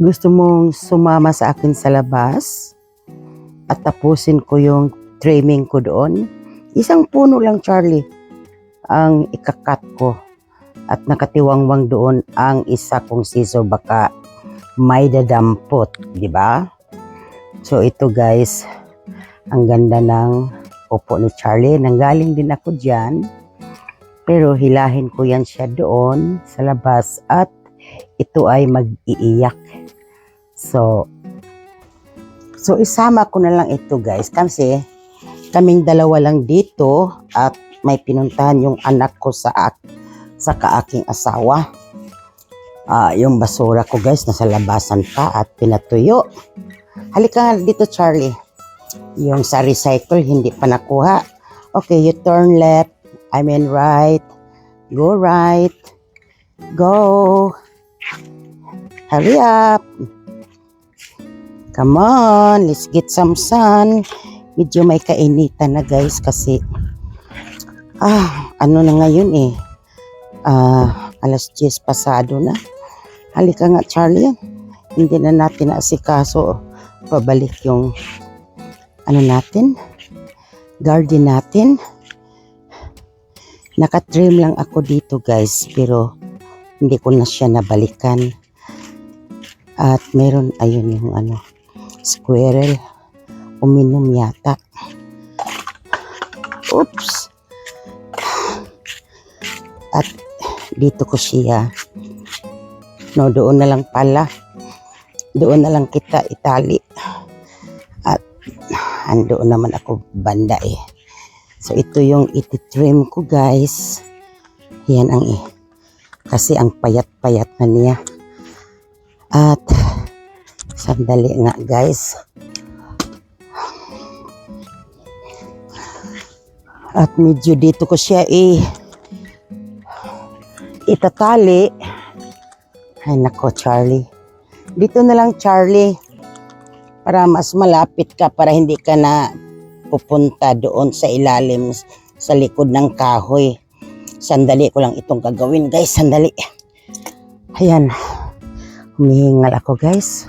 gusto mong sumama sa akin sa labas at tapusin ko yung trimming ko doon, isang puno lang Charlie ang ikakat ko at nakatiwangwang doon ang isa kong siso baka may dadampot, di ba? So ito guys, ang ganda ng upo ni Charlie. Nanggaling din ako dyan. Pero hilahin ko yan siya doon sa labas at ito ay mag-iiyak. So, so isama ko na lang ito guys kasi kaming dalawa lang dito at may pinuntahan yung anak ko sa ak- sa kaaking asawa. Ah, yung basura ko guys nasa labasan pa at pinatuyo. Halika nga dito Charlie. Yung sa recycle hindi pa nakuha. Okay, you turn left. I mean right. Go right. Go. Hurry up. Come on, let's get some sun. Medyo may kainitan na guys kasi ah, ano na ngayon eh. Ah, alas 10 pasado na. Halika nga Charlie. Hindi na natin naasikaso pabalik yung ano natin garden natin nakatrim lang ako dito guys pero hindi ko na siya nabalikan at meron ayun yung ano squirrel. Uminom yata. Oops. At dito ko siya. No doon na lang pala. Doon na lang kita itali. At andoon naman ako banda eh. So ito yung ititrim ko guys. Yan ang eh kasi ang payat-payat na niya. At sandali nga guys at medyo dito ko siya eh itatali ay nako Charlie dito na lang Charlie para mas malapit ka para hindi ka na pupunta doon sa ilalim sa likod ng kahoy. Sandali ko lang itong gagawin guys, sandali. Ayan, humihingal ako guys.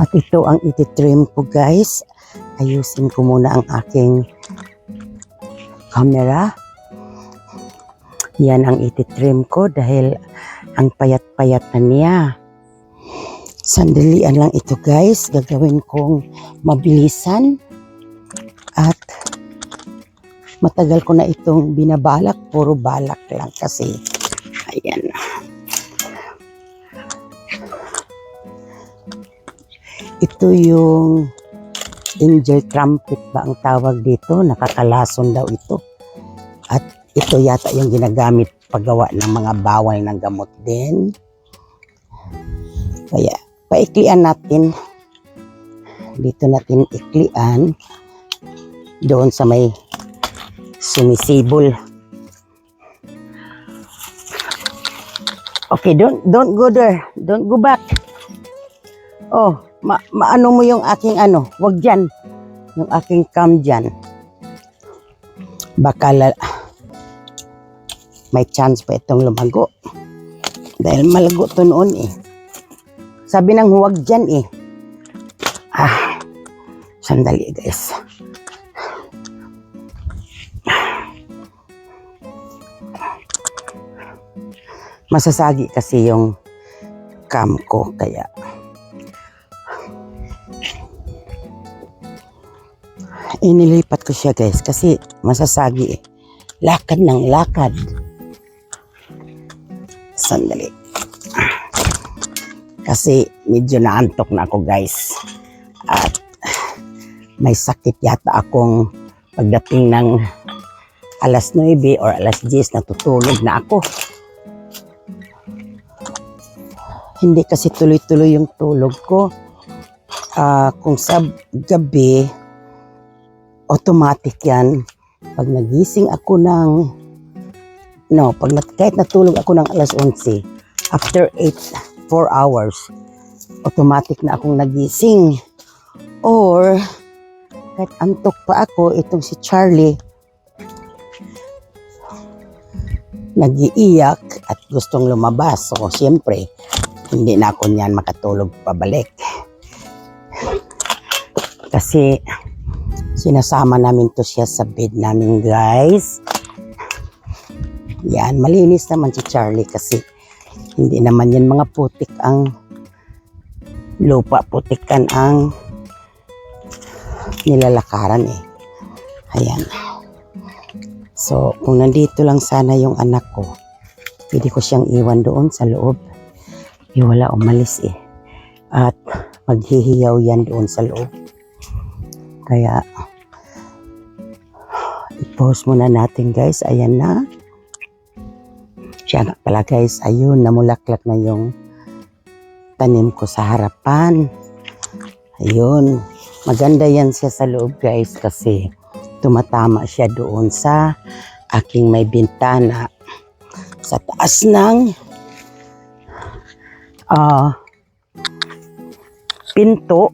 At ito ang ititrim ko guys. Ayusin ko muna ang aking camera. Yan ang ititrim ko dahil ang payat-payat na niya. Sandalian lang ito guys. Gagawin kong mabilisan. At matagal ko na itong binabalak. Puro balak lang kasi. Ayan. Ito yung angel trumpet ba ang tawag dito? Nakakalason daw ito. At ito yata yung ginagamit paggawa ng mga bawal ng gamot din. Kaya paiklian natin. Dito natin iklian. Doon sa may sumisibol. Okay, don't don't go there. Don't go back. Oh, ma maano mo yung aking ano? Wag diyan. Yung aking cam diyan. Baka may chance pa itong lumago. Dahil malago to noon eh. Sabi ng huwag dyan eh. Ah, sandali guys. Masasagi kasi yung cam ko kaya inilipat ko siya guys kasi masasagi eh. Lakad ng lakad. Sandali. Kasi medyo naantok na ako guys. At may sakit yata akong pagdating ng alas 9 or alas 10 natutulog na ako. Hindi kasi tuloy-tuloy yung tulog ko. Ah, kung sa gabi, automatic yan. Pag nagising ako ng, no, pag kahit natulog ako ng alas 11, after 8, 4 hours, automatic na akong nagising. Or, kahit antok pa ako, itong si Charlie, nagiiyak at gustong lumabas. So, siyempre, hindi na ako niyan makatulog pabalik. Kasi sinasama namin to siya sa bed namin guys. Yan, malinis naman si Charlie kasi hindi naman yan mga putik ang lupa, putikan ang nilalakaran eh. Ayan. So, kung nandito lang sana yung anak ko, pwede ko siyang iwan doon sa loob. Eh, wala umalis eh. At maghihiyaw yan doon sa loob. Kaya, i-pause muna natin guys. Ayan na. Siya pala guys, ayun, namulaklak na yung tanim ko sa harapan. Ayun, maganda yan siya sa loob guys kasi tumatama siya doon sa aking may bintana sa taas ng ah pinto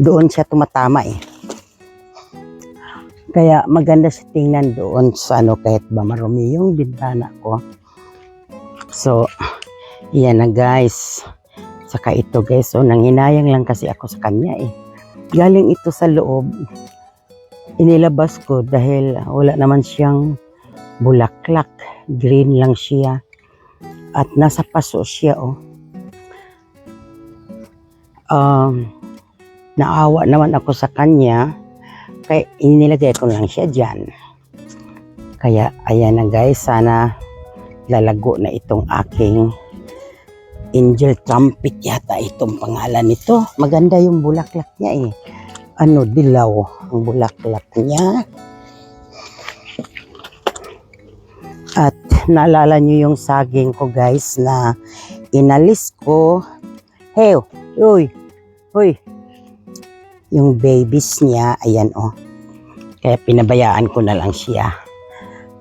doon siya tumatama eh kaya maganda siya tingnan doon sa ano kahit ba marumi yung bintana ko. So yan na guys. Saka ito guys so nanginayang lang kasi ako sa kanya eh. Galing ito sa loob. Inilabas ko dahil wala naman siyang bulaklak. Green lang siya. At nasa paso siya oh. Um, naawa naman ako sa kanya kaya inilagay ko lang siya dyan. Kaya ayan na guys sana lalago na itong aking angel trumpet yata itong pangalan nito. Maganda yung bulaklak niya eh. Ano dilaw ang bulaklak niya. At naalala niyo yung saging ko guys na inalis ko. Hey uy uy yung babies niya ayan oh kaya pinabayaan ko na lang siya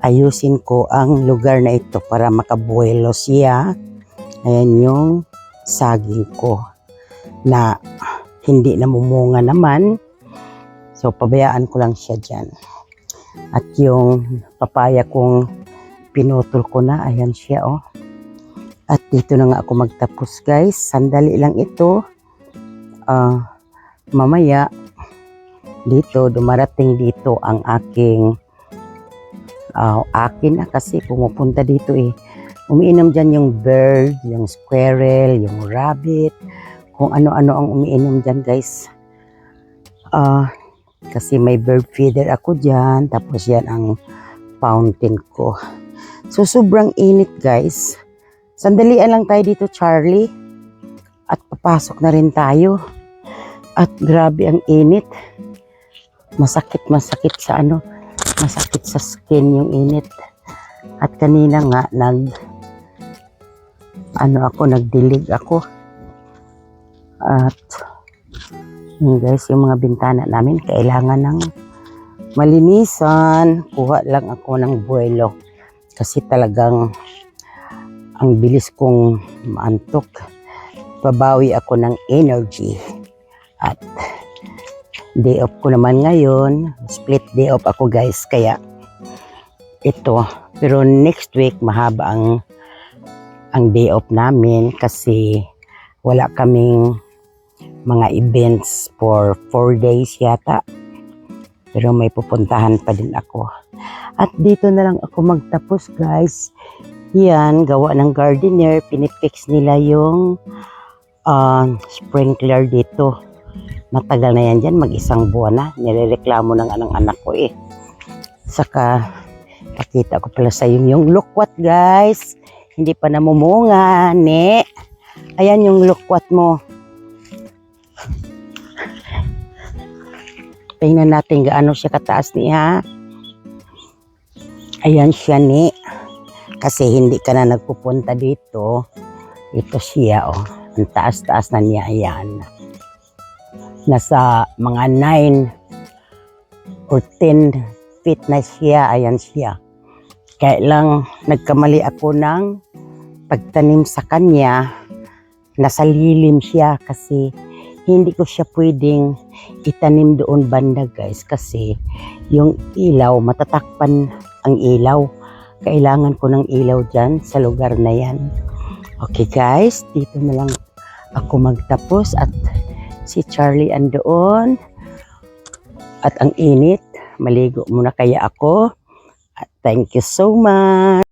ayusin ko ang lugar na ito para makabuelo siya ayan yung saging ko na hindi namumunga naman So, pabayaan ko lang siya dyan. At yung papaya kong pinutol ko na, ayan siya, oh. At dito na nga ako magtapos, guys. Sandali lang ito. Ah, mamaya, dito, dumarating dito ang aking, ah, akin na kasi pumupunta dito eh. Umiinom dyan yung bird, yung squirrel, yung rabbit, kung ano-ano ang umiinom dyan, guys. Ah, kasi may bird feeder ako dyan. Tapos yan ang fountain ko. So, sobrang init guys. Sandalian lang tayo dito, Charlie. At papasok na rin tayo. At grabe ang init. Masakit, masakit sa ano. Masakit sa skin yung init. At kanina nga, nag... Ano ako, nagdilig ako. At yun guys, yung mga bintana namin kailangan ng malinisan. Kuha lang ako ng buwelo. Kasi talagang ang bilis kong maantok. Babawi ako ng energy. At day off ko naman ngayon. Split day off ako guys. Kaya ito. Pero next week mahaba ang ang day off namin kasi wala kaming mga events for 4 days yata. Pero may pupuntahan pa din ako. At dito na lang ako magtapos guys. Yan, gawa ng gardener. Pinipix nila yung uh, sprinkler dito. Matagal na yan dyan, mag-isang buwan na. Nirereklamo ng anang anak ko eh. Saka, pakita ko pala sa yung, yung loquat guys. Hindi pa namumunga, ne. Ayan yung loquat mo. Tingnan natin gaano siya kataas niya. Ayan siya ni. Kasi hindi ka na nagpupunta dito. Ito siya oh. Ang taas-taas na niya. Ayan. Nasa mga 9 or 10 feet na siya. Ayan siya. Kaya lang nagkamali ako ng pagtanim sa kanya. Nasa lilim siya kasi hindi ko siya pwedeng itanim doon banda guys kasi yung ilaw, matatakpan ang ilaw. Kailangan ko ng ilaw dyan sa lugar na yan. Okay guys, dito na lang ako magtapos at si Charlie andoon. At ang init, maligo muna kaya ako. Thank you so much.